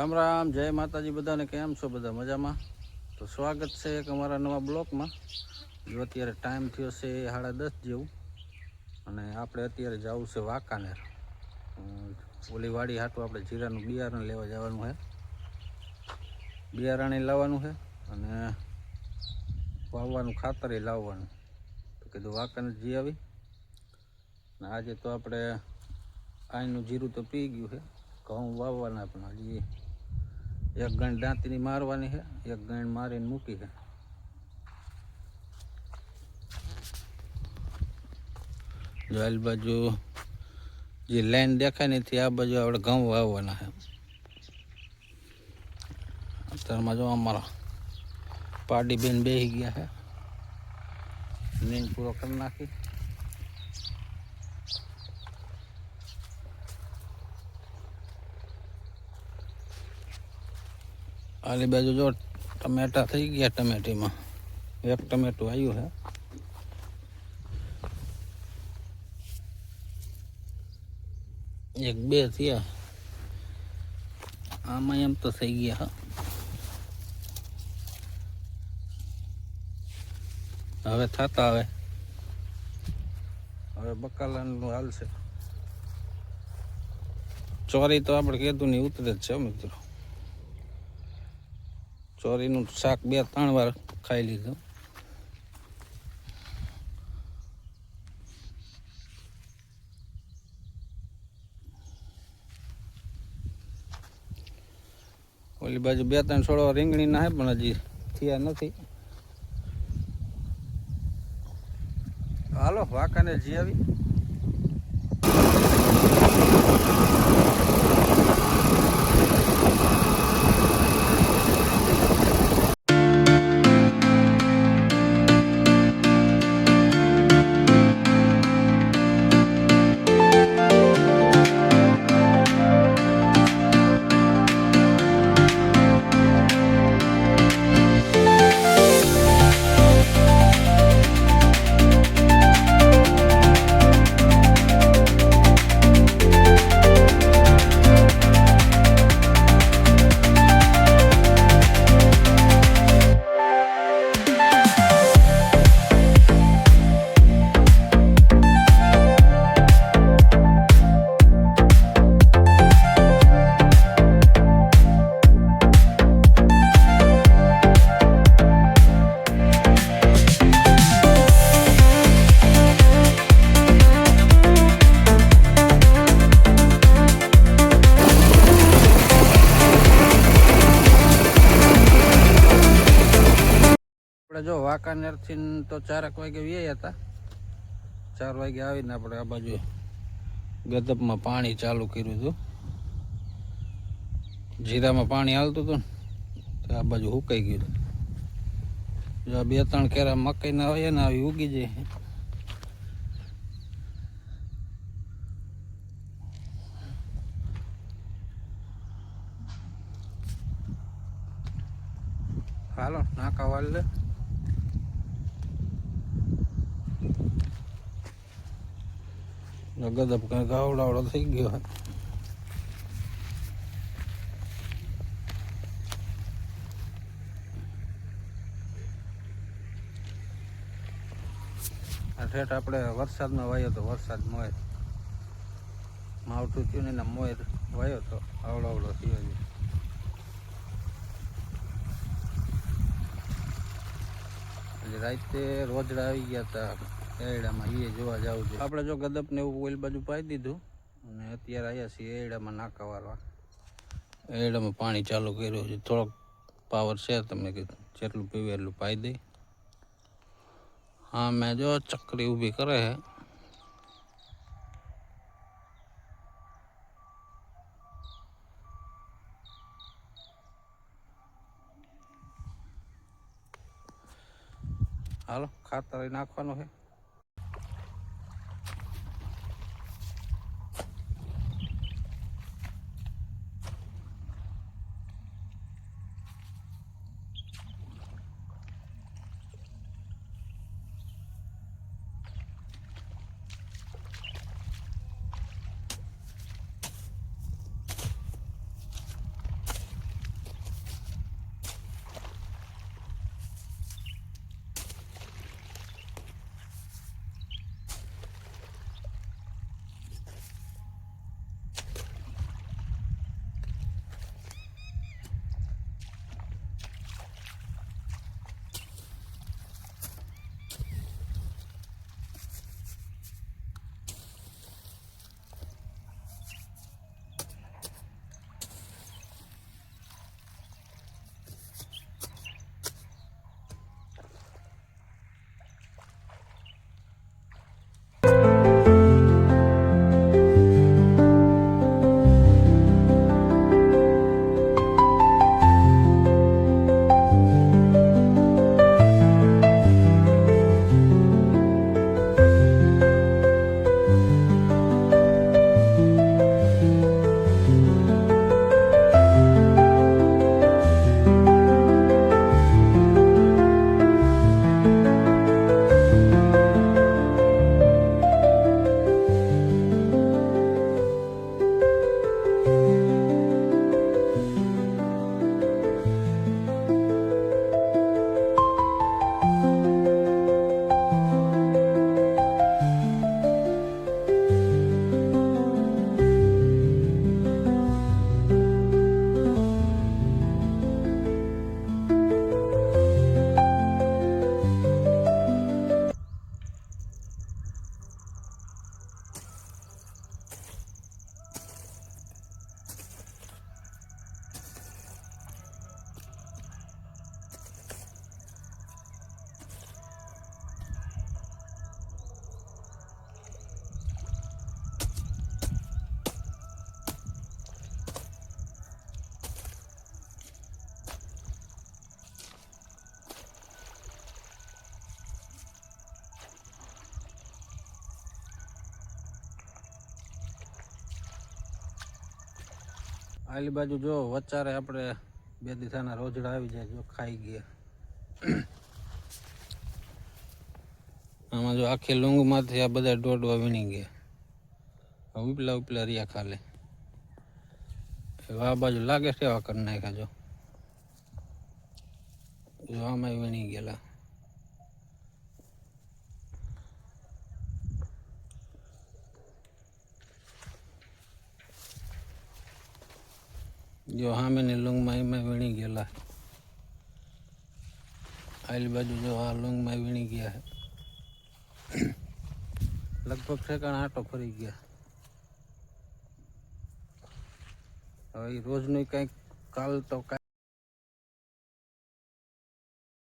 રામ રામ, જય માતાજી બધાને, કેમ છો બધા? મજામાં? તો સ્વાગત છે એક અમારા નવા બ્લોકમાં. જો અત્યારે ટાઈમ થયો છે સાડા દસ જેવું. અને આપણે અત્યારે જવું છે વાંકાનેર. ઓલી વાડી હાટું આપણે જીરાનું બિયારણ લેવા જવાનું છે. બિયારણ લાવવાનું છે અને વાવવાનું, ખાતર લાવવાનું. તો કીધું વાંકાનેર જી આવી. ને આજે તો આપણે આઈનું જીરું તો પી ગયું છે. ઘઉં વાવવાના પણ હજી એક ગણ દાંતની મારવાની છે, એક ગણ મારીને મૂકી છે. જો આ બાજુ જે લાઈન દેખાય નથી આ બાજુ આપણે ઘઉં વાવવાના છે. અત્યારમાં જો અમારા પાડી બેન બેસી ગયા છે. નીંદ પૂરો કરી નાખી. આલી બાજુ જો ટમેટા થઈ ગયા ટમેટીમાં. એક ટમેટું આવ્યું હે. એક બે થયા. આમાં એમ તો થઈ ગયા હા. હવે થતા હવે. હવે બકાલાનું હાલશે ચોરી તો આપણે કીધું નહીં ઉતરે જ છે મિત્રો. ચોરીનું શાક બે ત્રણ વાર ખાઈ લીધું. ઓલી બાજુ બે ત્રણ છોડવા રીંગણી ના પણ હજી થયા નથી. હાલો વાંકાને જી આવી. વાંકાનેરથી તો ચારક વાગે વ્યાય હતા. ચાર વાગે આવીને આપણે આ બાજુ ગદબમાં પાણી ચાલુ કર્યું હતું. જીરામાં પાણી હાલતું હતું ને આ બાજુ હુકાઈ ગયું જો આ બે ત્રણ કેરા મકાઈના હોય ને આવી ઉગી જાય. હાલો, નાકા વાળ ગદબ કંઈક આવડાવડો થઈ ગયો હે. ઠેઠ આપણે વરસાદમાં વાયો તો વરસાદ મોય. માવઠું થયું ને એના મોય વાયો તો આવડો થયો છે. રાતે રોજડા આવી ગયા હતા એરડામાં એ જોવા જવું છે. આપણે જો ગદપ ને એવું ઓઇલ બાજુ પાઈ દીધું અને અત્યારે આવ્યા છીએ એરડામાં નાકા વાળવા એડામાં પાણી ચાલુ કર્યું છે. થોડોક પાવર છે તમને કીધું. જેટલું પીવે એટલું પાઈ દઈ હા મેં જો ચકરી ઊભી કરે છે હાલો ખાતર નાખવાનું છે આલી બાજુ જો વચારે આપણે બે દિશાના રોજડા આવી જાય, જો ખાઈ ગયા. આમાં જો આખી લૂંગમાંથી આ બધા દોડવા વીણી ગયા. ઉપલા ઉપલા રહ્યા ખાલી. આ બાજુ લાગે એવા કરી નાખ્યા જો. આમાં વીણી ગયેલા. જો સામેની લૂંગમાં એમાં વીણી ગયેલા. આલી બાજુ જો આ લૂંગમાં વીણી ગયા. લગભગ ઠેકાણ આટો ફરી ગયા. હવે રોજનું કંઈક કાલ તો